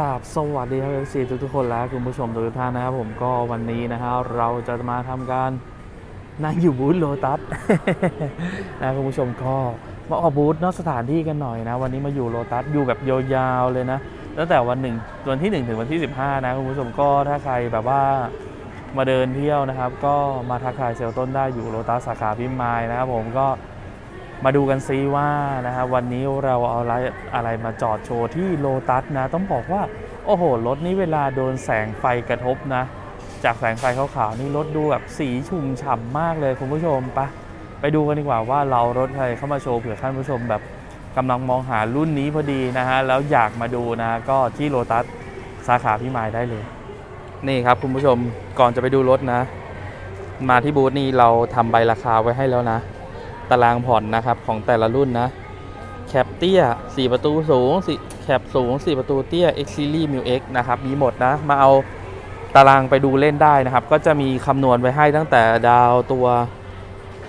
ราบสวัสดีครับเอฟซีทุกๆคนและคุณผู้ชมทุกท่านนะครับผมก็วันนี้นะครับเราจะมาทำการนั่งอยู่บูธโลตัสนะคุณผู้ชมก็มาออกบูธนอกสถานที่กันหน่อยนะ วันนี้มาอยู่โลตัสอยู่แบบยาวๆเลยนะตั้งแต่วันหนึ่งวันที่ 1 ถึงวันที่ 15 นะคุณผู้ชมก็ถ้าใครแบบว่ามาเดินเที่ยวนะครับ ก็มาทักทายเซลล์ต้นได้อยู่โลตัสสาขาพิมายนะครับผมก็ มาดูกันซิว่านะครับวันนี้เราเอาอะไรอะไรมาจอดโชว์ที่โลตัสนะ ต้องบอกว่าโอ้โหรถนี้เวลาโดนแสงไฟกระทบนะ จากแสงไฟขาวๆนี่รถดูแบบสีชุ่มฉ่ำมากเลยคุณผู้ชมปะไปดูกันดีกว่าว่าเรารถใครเข้ามาโชว์เผื่อท่านผู้ชมแบบกำลังมองหารุ่นนี้พอดีนะฮะแล้วอยากมาดูนะก็ที่โลตัสสาขาพิมายได้เลย นี่ครับคุณผู้ชมก่อนจะไปดูรถนะ มาที่บูธนี่เราทำใบราคาไว้ให้แล้วนะ ตารางผ่อนนะครับของแต่ละรุ่นนะแคปเตี้ย 4 ประตูสูงสี่แคปสูง 4 ประตูเตี้ย X Series Mu X นะครับมีหมดนะ มาเอาตารางไปดูเล่นได้นะครับ ก็จะมีคำนวณไว้ให้ตั้งแต่ดาวตัว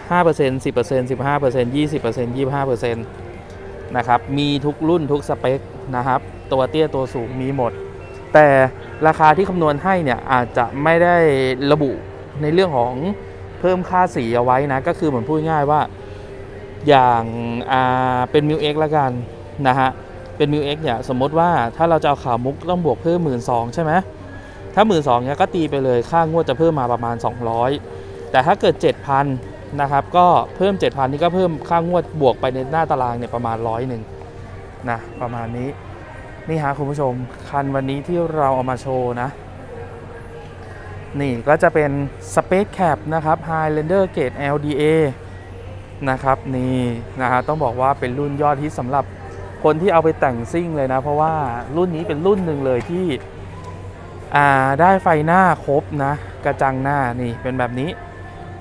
5% 10% 15% 20% 25%นะครับ มีทุกรุ่นทุกสเปคนะครับ ตัวเตี้ยตัวสูงมีหมด แต่ราคาที่คำนวณให้เนี่ยอาจจะไม่ได้ระบุในเรื่องของเพิ่มค่าสีเอาไว้นะ ก็คือเหมือนพูดง่ายว่า อย่างาเป็นมิวเอ็กละกันนะฮะเป็นมิวเอ็กเนี่ยสมมติว่าถ้าเราจะเอาข่าวมุกต้องบวกเพิ่มหมื่นสองใช่ไหมถ้าหมื่นสองเนี่ยก็ตีไปเลยค่างวดจะเพิ่มมาประมาณ 200 แต่ถ้าเกิด 7,000นะครับก็เพิ่ม 7,000นี่ก็เพิ่มค่างวดบวกไปในหน้าตารางเนี่ยประมาณร้อยหนึ่งนะประมาณนี้นี่ฮะคุณผู้ชมคันวันนี้ที่เราเอามาโชว์นะ นี่ก็จะเป็น Space Cap นะครับ Highlander Gate LDA นะครับนี่นะฮะต้องบอกว่าเป็นรุ่นยอดฮิตสำหรับคนที่เอาไปแต่งซิ่งเลยนะ เพราะว่ารุ่นนี้เป็นรุ่นหนึ่งเลยที่ได้ไฟหน้าครบนะ กระจังหน้านี่เป็นแบบนี้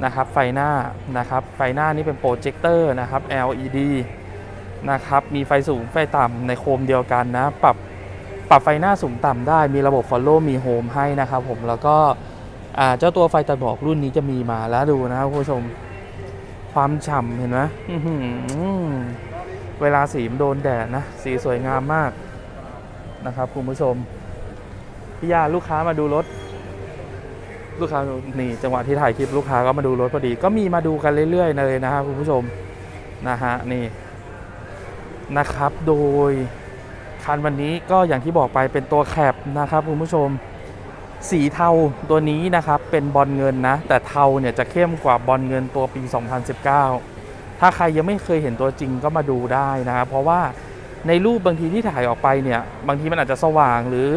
นะครับไฟหน้านะครับไฟหน้านี่เป็นโปรเจคเตอร์นะครับ LED นะครับมีไฟสูงไฟต่ำในโคมเดียวกันนะ ปรับปรับไฟหน้าสูงต่ำได้มีระบบ Follow มี Home ให้นะครับผมแล้วก็เจ้าตัวไฟตัดหมอกรุ่นนี้จะมีมาแล้วดูนะครับคุณผู้ชม ความฉ่ำเห็นไหมเวลาสีมนโดนแดดนะ สีสวยงามมากนะครับคุณผู้ชมพี่ยาลูกค้ามาดูรถ ลูกค้านี่จังหวะที่ถ่ายคลิปลูกค้าก็มาดูรถพอดี ก็มีมาดูกันเรื่อยๆเลยนะครับคุณผู้ชมนะฮะนี่นะครับ โดยคันวันนี้ก็อย่างที่บอกไปเป็นตัวแคปนะครับคุณผู้ชม สีเทาตัวนี้นะครับ เป็นบอลเงินนะ แต่เทาเนี่ยจะเข้มกว่าบอลเงินตัวปี 2019 ถ้าใครยังไม่เคยเห็นตัวจริงก็มาดูได้นะครับ เพราะว่าในรูปบางทีที่ถ่ายออกไปเนี่ย บางทีมันอาจจะสว่างหรือ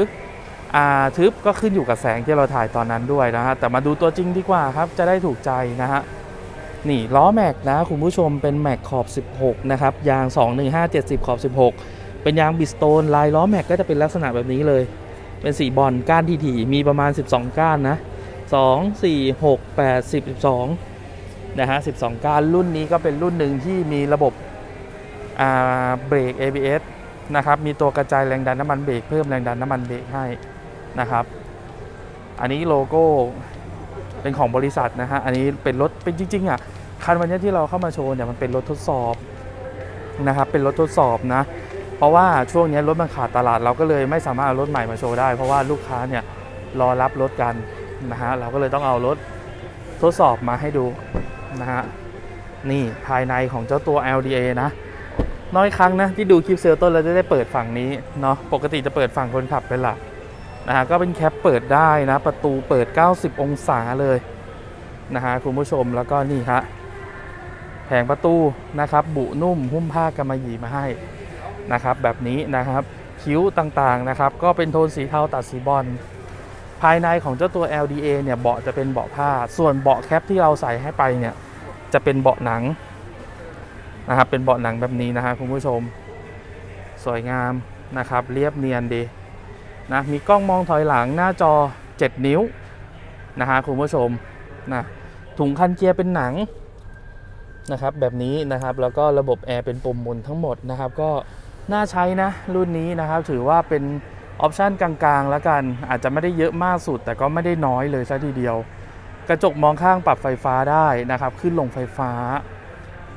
อ่าทึบก็ขึ้นอยู่กับแสงที่เราถ่ายตอนนั้นด้วยนะฮะแต่มาดูตัวจริงดีกว่าครับ จะได้ถูกใจนะฮะนี่ล้อแม็กนะคุณผู้ชมเป็นแม็กขอบ 16 นะครับ ยาง 21570 ขอบ 16 เป็นยางบิสโตนลายล้อแม็กก็จะเป็นลักษณะแบบนี้เลย เป็นสีบอลก้านถี่ๆมีประมาณ 12 ก้านนะ 2 4 6 8 10 12 นะฮะ 12 ก้านรุ่นนี้ก็เป็นรุ่นหนึ่งที่มีระบบเบรก ABS นะครับ มีตัวกระจายแรงดันน้ำมันเบรกเพิ่มแรงดันน้ำมันเบรกให้นะครับ อันนี้โลโก้เป็นของบริษัทนะฮะ อันนี้เป็นรถเป็นจริงๆอะคันวันนี้ที่เราเข้ามาโชว์เนี่ยมันเป็นรถทดสอบนะครับ เป็นรถทดสอบนะ ราะว่าช่วงนี้รถมันขาดตลาดเราก็เลยไม่สามารถเอารถใหม่มาโชว์ได้ เพราะว่าลูกค้าเนี่ยรอรับรถกันนะฮะเราก็เลยต้องเอารถทดสอบมาให้ดูนะฮะนี่ภายในของเจ้าตัว LDA นะ น้อยครั้งนะที่ดูคลิปเซลต้นแล้วจะได้เปิดฝั่งนี้เนาะปกติจะเปิดฝั่งคนขับเป็นหลักนะฮะก็เป็นแคปเปิดได้นะ ประตูเปิด 90 องศาเลยนะฮะคุณผู้ชมแล้วก็นี่ฮะแผงประตูนะครับ บุนุ่มหุ้มผ้ากำมะหยี่มาให้ นะครับแบบนี้นะครับคิ้วต่างๆนะครับก็เป็นโทนสีเทาตัดสีบอลภายในของเจ้าตัว LDA เนี่ยเบาะจะเป็นเบาะผ้า ส่วนเบาะแคปที่เราใส่ให้ไปเนี่ยจะเป็นเบาะหนังนะครับเป็นเบาะหนังแบบนี้นะฮะคุณผู้ชม สวยงามนะครับ เรียบเนียนดีนะมีกล้องมองถอยหลังหน้าจอ 7 นิ้วนะฮะคุณผู้ชมนะถุงคันเกียร์เป็นหนังนะครับแบบนี้นะครับแล้วก็ระบบแอร์เป็นปุ่มหมุนทั้งหมดนะครับก็ น่าใช้นะรุ่นนี้นะครับ ถือว่าเป็นออปชันกลางๆแล้วกัน อาจจะไม่ได้เยอะมากสุด แต่ก็ไม่ได้น้อยเลยซะทีเดียว กระจกมองข้างปรับไฟฟ้าได้นะครับ ขึ้นลงไฟฟ้า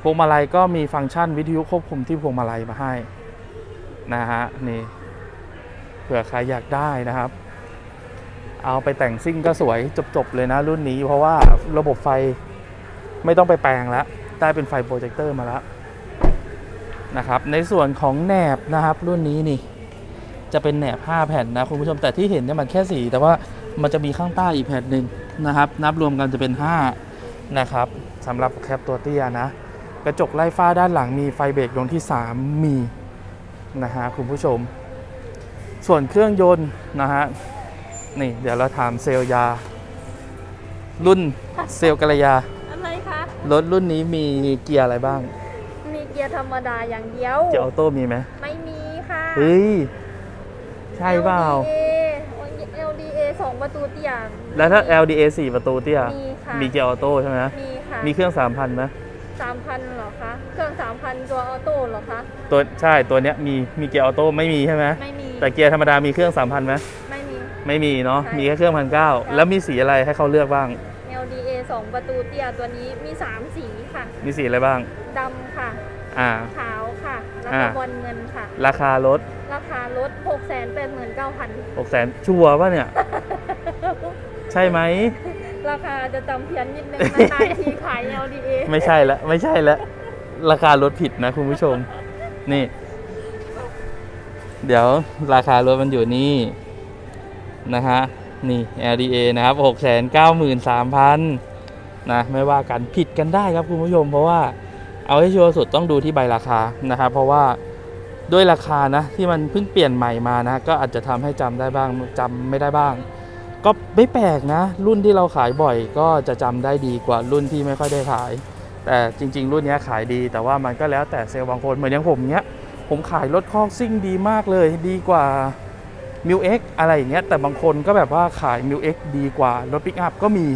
พวงมาลัยก็มีฟังก์ชันวิทยุควบคุมที่พวงมาลัยมาให้นะฮะนี่เผื่อใครอยากได้นะครับ เอาไปแต่งซิ่งก็สวยจบๆเลยนะรุ่นนี้ เพราะว่าระบบไฟไม่ต้องไปแปลงแล้วได้เป็นไฟโปรเจคเตอร์มาแล้ว นะครับในส่วนของแหนบนะครับรุ่นนี้นี่จะเป็นแหนบ5แผ่นนะคุณผู้ชมแต่ที่เห็นเนี่ยมันแค่ 4 แต่ว่ามันจะมีข้างใต้อีกแผ่นหนึ่งนะครับนับรวมกันจะเป็น 5 นะครับสำหรับแคปตัวเตี้ยนะกระจกไล่ฟ้าด้านหลังมีไฟเบรกดวงที่ 3 มีนะฮะคุณผู้ชม ส่วนเครื่องยนต์นะฮะนี่เดี๋ยวเราถามเซลลยา รุ่นเซลลกัลยา อะไรคะ รถรุ่นนี้มีเกียร์อะไรบ้างมีเกียร์ธรรมดาอย่างเดียว เกียร์ออโต้มีไหมไม่มีค่ะเฮ้ยใช่เปล่า LDA LDA สองประตูเตี้ยแล้วถ้า LDA 4ประตูเตี้ยมีค่ะมีเกียร์ออโต้ใช่ไหมมีค่ะมีเครื่อง3,000ไหมสามพันเหรอคะเครื่องสามพันตัวออโต้เหรอคะตัวใช่ตัวเนี้ยมีมีเกียร์ออโต้ไม่มีใช่ไหมไม่มีแต่เกียร์ธรรมดามีเครื่อง3,000ไหมไม่มี ไม่มีเนาะใช่มีแค่เครื่องพันเก้าแล้วมีสีอะไรให้เขาเลือกบ้าง LDA สองประตูเตี้ยตัวนี้มีสามสีค่ะ มีสีอะไรบ้างดำค่ะ อ่าขาวค่ะ แล้วอ่าก็บอลเงินค่ะ ราคารถราคารถ6 8 9 0 0 0 6 0 0 0 0ชัวร์ป่ะเนี่ย ใช่ไหม ราคาจะจำเพี้ยนนิดนึงนานๆทีขาย LDA ไม่ใช่ละไม่ใช่ละราคารถผิดนะคุณผู้ชม นี่ เดี๋ยวราคารถมันอยู่นี่ นะฮะ นี่ LDA นะครับ 6 9 3 0 0 0นะ ไม่ว่ากันผิดกันได้ครับคุณผู้ชม เพราะว่า เอาให้ชัวร์สุดต้องดูที่ใบราคานะครับ เพราะว่าด้วยราคานะที่มันเพิ่งเปลี่ยนใหม่มานะ ก็อาจจะทำให้จำได้บ้างจำไม่ได้บ้าง ก็ไม่แปลกนะ รุ่นที่เราขายบ่อยก็จะจำได้ดีกว่ารุ่นที่ไม่ค่อยได้ขาย แต่จริง ๆ รุ่นนี้ขายดี แต่ว่ามันก็แล้วแต่เซลล์บางคนเหมือนอย่างผมเนี้ยผมขายรถคอกซิ่งดีมากเลยดีกว่ามิวเอ็กอะไรอย่างเงี้ยแต่บางคนก็แบบว่าขายมิวเอ็กดีกว่ารถปิกอัพก็มี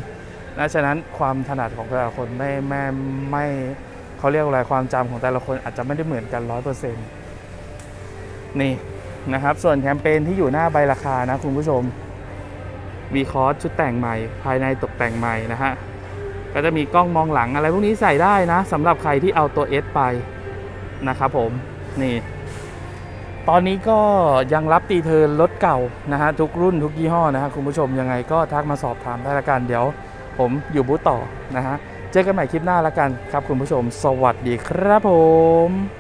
นะฉะนั้นความถนัดของแต่ละคนไม่ไม่ไม่ เขาเรียกอะไรความจำของแต่ละคนอาจจะไม่ได้เหมือนกันร้อยเปอร์เซ็นต์นี่นะครับ ส่วนแคมเปญที่อยู่หน้าใบราคานะคุณผู้ชม มีคอร์สชุดแต่งใหม่ ภายในตกแต่งใหม่นะฮะ ก็จะมีกล้องมองหลังอะไรพวกนี้ใส่ได้นะสำหรับใครที่เอาตัว S ไปนะครับผมนี่ ตอนนี้ก็ยังรับตีเทิร์นรถเก่านะฮะทุกรุ่นทุกยี่ห้อนะฮะคุณผู้ชมยังไงก็ทักมาสอบถามได้ละกันเดี๋ยว ผมอยู่บูธต่อนะฮะ เจอกันใหม่คลิปหน้าแล้วกันครับคุณผู้ชม สวัสดีครับผม